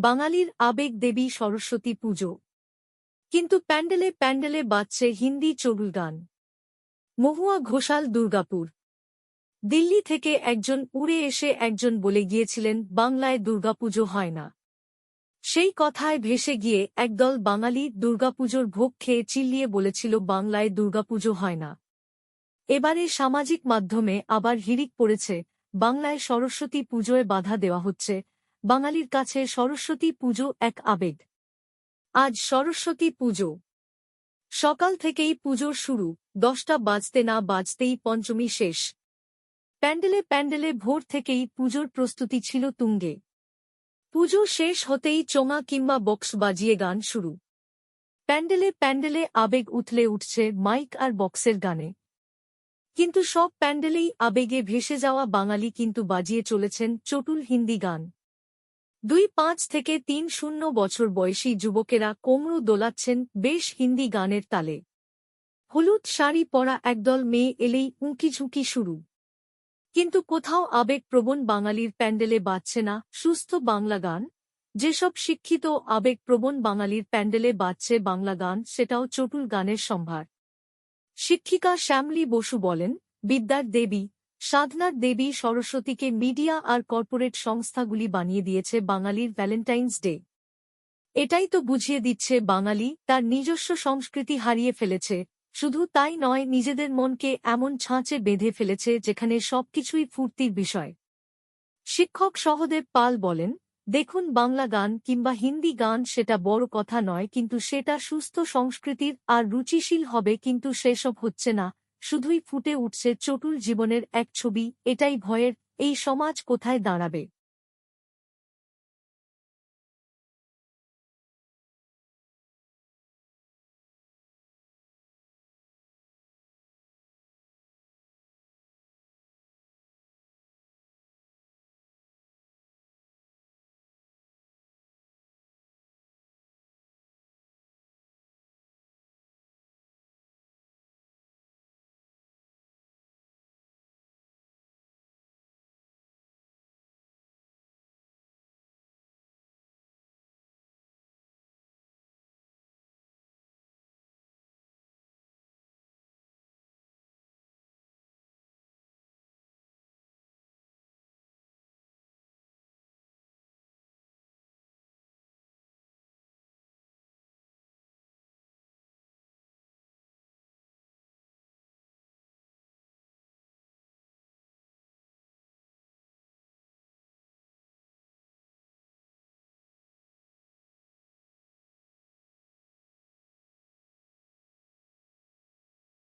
বাঙালির আবেগ দেবী সরস্বতী পুজো। কিন্তু প্যান্ডেলে প্যান্ডেলে বাজছে হিন্দি চড়ুল গান। মহুয়া ঘোষাল দুর্গাপুর। দিল্লি থেকে একজন উড়ে এসে একজন বলে গিয়েছিলেন, বাংলায় দুর্গাপুজো হয় না। সেই কথায় ভেসে গিয়ে একদল বাঙালি দুর্গাপুজোর ভোগ খেয়ে চিল্লিয়ে বলেছিল, বাংলায় দুর্গাপুজো হয় না। এবারে সামাজিক মাধ্যমে আবার হিড়িক পড়েছে, বাংলায় সরস্বতী পুজোয় বাধা দেওয়া হচ্ছে। বাঙালির কাছে সরস্বতী পুজো এক আবেগ। আজ সরস্বতী পুজো। সকাল থেকেই পুজোর শুরু, দশটা বাজতে না বাজতেই পঞ্চমী শেষ। প্যান্ডেলে প্যান্ডেলে ভোর থেকেই পুজোর প্রস্তুতি ছিল তুঙ্গে। পুজো শেষ হতেই চোঙা কিংবা বক্স বাজিয়ে গান শুরু। প্যান্ডেলে প্যান্ডেলে আবেগ উথলে উঠছে মাইক আর বক্সের গানে। কিন্তু সব প্যান্ডেলেই আবেগে ভেসে যাওয়া বাঙালি কিন্তু বাজিয়ে চলেছেন চটুল হিন্দি গান। দুই পাঁচ থেকে তিন শূন্য বছর বয়সী যুবকেরা কোমরু দোলাচ্ছেন বেশ হিন্দি গানের তালে। হলুদ শাড়ি পরা একদল মেয়ে এলেই উঁকিঝুঁকি শুরু। কিন্তু কোথাও আবেগপ্রবণ বাঙালির প্যান্ডেলে বাজছে না সুস্থ বাংলা গান। যেসব শিক্ষিত আবেগপ্রবণ বাঙালির প্যান্ডেলে বাজছে বাংলা গান, সেটাও চটুল গানের সম্ভার। শিক্ষিকা শ্যামলী বসু বলেন, বিদ্যার দেবী সাধনার দেবী সরস্বতীকে মিডিয়া আর কর্পোরেট সংস্থাগুলি বানিয়ে দিয়েছে বাঙালির ভ্যালেন্টাইন্স ডে। এটাই তো বুঝিয়ে দিচ্ছে বাঙালি, তার নিজস্ব সংস্কৃতি হারিয়ে ফেলেছে। শুধু তাই নয়, নিজেদের মনকে এমন ছাঁচে বেঁধে ফেলেছে যেখানে সবকিছুই ফুর্তির বিষয়। শিক্ষক সহদেব পাল বলেন, দেখুন বাংলা গান কিংবা হিন্দি গান সেটা বড় কথা নয়, কিন্তু সেটা সুস্থ সংস্কৃতির আর রুচিশীল হবে, কিন্তু সেসব হচ্ছে না। শুধুই ফুটে উঠছে চটুল জীবনের এক ছবি এটাই ভয়ের এই সমাজ কোথায় দাঁড়াবে?